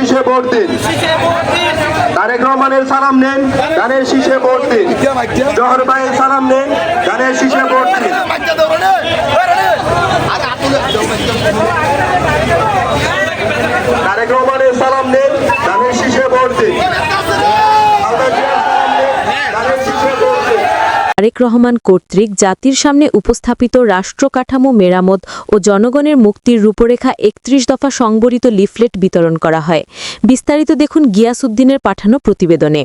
শীষে ভোট দিন। তারেক রহমানের সালাম নেন, গানের শীষে ভোট দিন। জহর ভাইয়ের সালাম নেন, গানের শীষে ভোট দিন তারেক রহমানের সালাম নেন ধানের শীষে ভোট দিন খালেদা জিয়ার সালাম নেন, ধানের শীষে ভোট দিন তারেক রহমান কর্তৃক জাতির সামনে উপস্থাপিত রাষ্ট্র কাঠামো মেরামত ও জনগণের মুক্তির রূপরেখা একত্রিশ দফা সংবলিত লিফলেট বিতরণ করা হয়। বিস্তারিত দেখুন গিয়াসউদ্দিনের পাঠানো প্রতিবেদনে।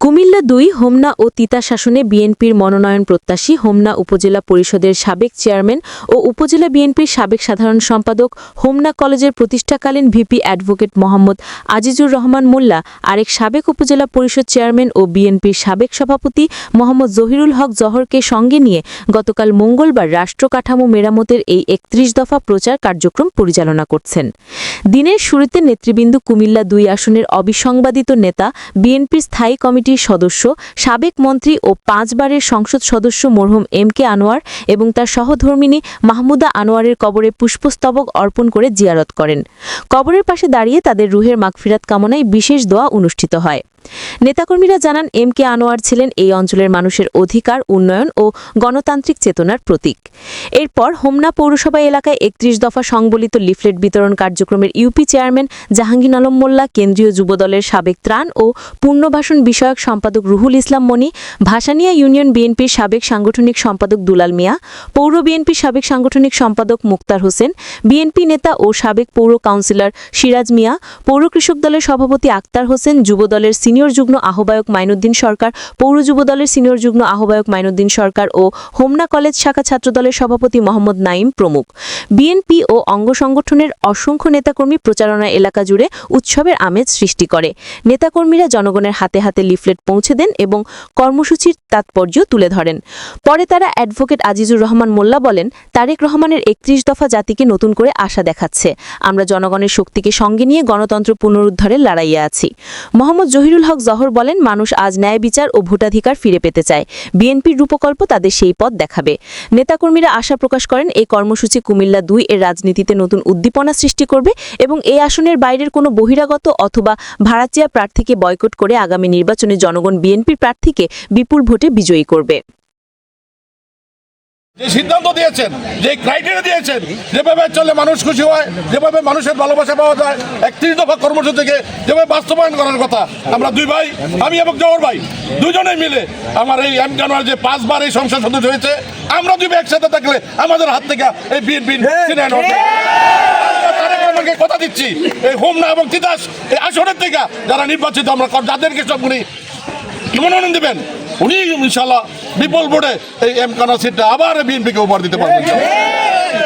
কুমিল্লা দুই হোমনা ও তিতা শাসনে বিএনপির মনোনয়ন প্রত্যাশী হোমনা উপজেলা পরিষদের সাবেক চেয়ারম্যান ও উপজেলা বিএনপির সাবেক সাধারণ সম্পাদক হোমনা কলেজের প্রতিষ্ঠাকালীন ভিপি অ্যাডভোকেট মোহাম্মদ আজিজুর রহমান মোল্লা, আরেক সাবেক উপজেলা পরিষদ চেয়ারম্যান ও বিএনপির সাবেক সভাপতি মোহাম্মদ জহিরুল হক জহরকে সঙ্গে নিয়ে গতকাল মঙ্গলবার রাষ্ট্র কাঠামো মেরামতের এই একত্রিশ দফা প্রচার কার্যক্রম পরিচালনা করছেন। দিনের শুরুতে নেতৃবৃন্দ কুমিল্লা দুই আসনের অবিসংবাদিত নেতা, বিএনপির স্থায়ী কমিটির সদস্য, সাবেক মন্ত্রী ও পাঁচবারের সংসদ সদস্য মরহুম এম কে আনোয়ার এবং তার সহধর্মিনী মাহমুদা আনোয়ারের কবরে পুষ্পস্তবক অর্পণ করে জিয়ারত করেন। কবরের পাশে দাঁড়িয়ে তাদের রুহের মাগফিরাত কামনায় বিশেষ দোয়া অনুষ্ঠিত হয়। নেতাকর্মীরা জানান, এম কে আনোয়ার ছিলেন এই অঞ্চলের মানুষের অধিকার, উন্নয়ন ও গণতান্ত্রিক চেতনার প্রতীক। এরপর হোমনা পৌরসভা এলাকায় একত্রিশ দফা সংবলিত লিফলেট বিতরণ কার্যক্রমের ইউপি চেয়ারম্যান জাহাঙ্গীর আলম মোল্লা, কেন্দ্রীয় যুবদলের সাবেক ত্রাণ ও পুনর্বাসন বিষয়ক সম্পাদক রুহুল ইসলাম মনি, ভাসানিয়া ইউনিয়ন বিএনপির সাবেক সাংগঠনিক সম্পাদক দুলাল মিয়া, পৌর বিএনপির সাবেক সাংগঠনিক সম্পাদক মুক্তার হোসেন, বিএনপি নেতা ও সাবেক পৌর কাউন্সিলর সিরাজ মিয়া, পৌর কৃষক দলের সভাপতি আক্তার হোসেন যুব দলের সিনিয়র যুগ্ম আহ্বায়ক মাইনুদ্দিন সরকার, পৌর যুব দলের সিনিয়র যুগ্ম আহ্বায়ক মাইনুদ্দিন সরকার ও হোমনা কলেজ শাখা ছাত্রদলের সভাপতি মোহাম্মদ নাইম প্রমুখ। বিএনপি ও অঙ্গ সংগঠনের অসংখ্য নেতাকর্মী প্রচারণা এলাকা জুড়ে উৎসবের আমেজ সৃষ্টি করে। নেতাকর্মীরা জনগণের হাতে হাতে লিফলেট পৌঁছে দেন এবং কর্মসূচির তাৎপর্য তুলে ধরেন। পরে তারা অ্যাডভোকেট আজিজুর রহমান মোল্লা বলেন, তারেক রহমানের একত্রিশ দফা জাতিকে নতুন করে আশা দেখাচ্ছে। আমরা জনগণের শক্তিকে সঙ্গে নিয়ে গণতন্ত্র পুনরুদ্ধারে লড়াইয়া আছি। মোহাম্মদ জহিরুল হক জহর বলেন, মানুষ আজ ন্যায় বিচার ও ভোটাধিকার ফিরে পেতে চায়। বিএনপির রূপকল্প তাদের সেই পথ দেখাবে। নেতাকর্মীরা আশা প্রকাশ করেন, এই কর্মসূচি কুমিল্লা দুই এর রাজনীতিতে নতুন উদ্দীপনা সৃষ্টি করবে এবং এই আসনের বাইরের কোনো বহিরাগত অথবা ভাড়াচিয়া প্রার্থীকে বয়কট করে আগামী নির্বাচনে জনগণ বিএনপির প্রার্থীকে বিপুল ভোটে বিজয়ী করবে। যে সিদ্ধান্ত দিয়েছেন যে ক্রাইটেরিয়া দিয়েছেন যেভাবে চললে মানুষ খুশি হয় যেভাবে মানুষের ভালোবাসা পাওয়া যায় একত্রিশ দফা কর্মসূচিকে যেভাবে বাস্তবায়ন করার কথা আমরা দুই ভাই আমি এবং জহর ভাই দুজনেই মিলে আমার এই এম জানুয়ার যে পাঁচবার এই সংসদ সদস্য হয়েছে আমরা দুই ভাই একসাথে থাকলে আমাদের হাত থেকে এই বিএনপি আমাকে কথা দিচ্ছি এই হোমনা এবং তিতাস এই আসনের থেকে যারা নির্বাচিত আমরা যাদেরকে সব উনি মনোনয়ন দেবেন উনি ইনশাল্লাহ বিপুল ভোটে এই এমকানা সিটটা আবার বিএনপিকে উপহার দিতে পারবেন।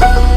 Thank you.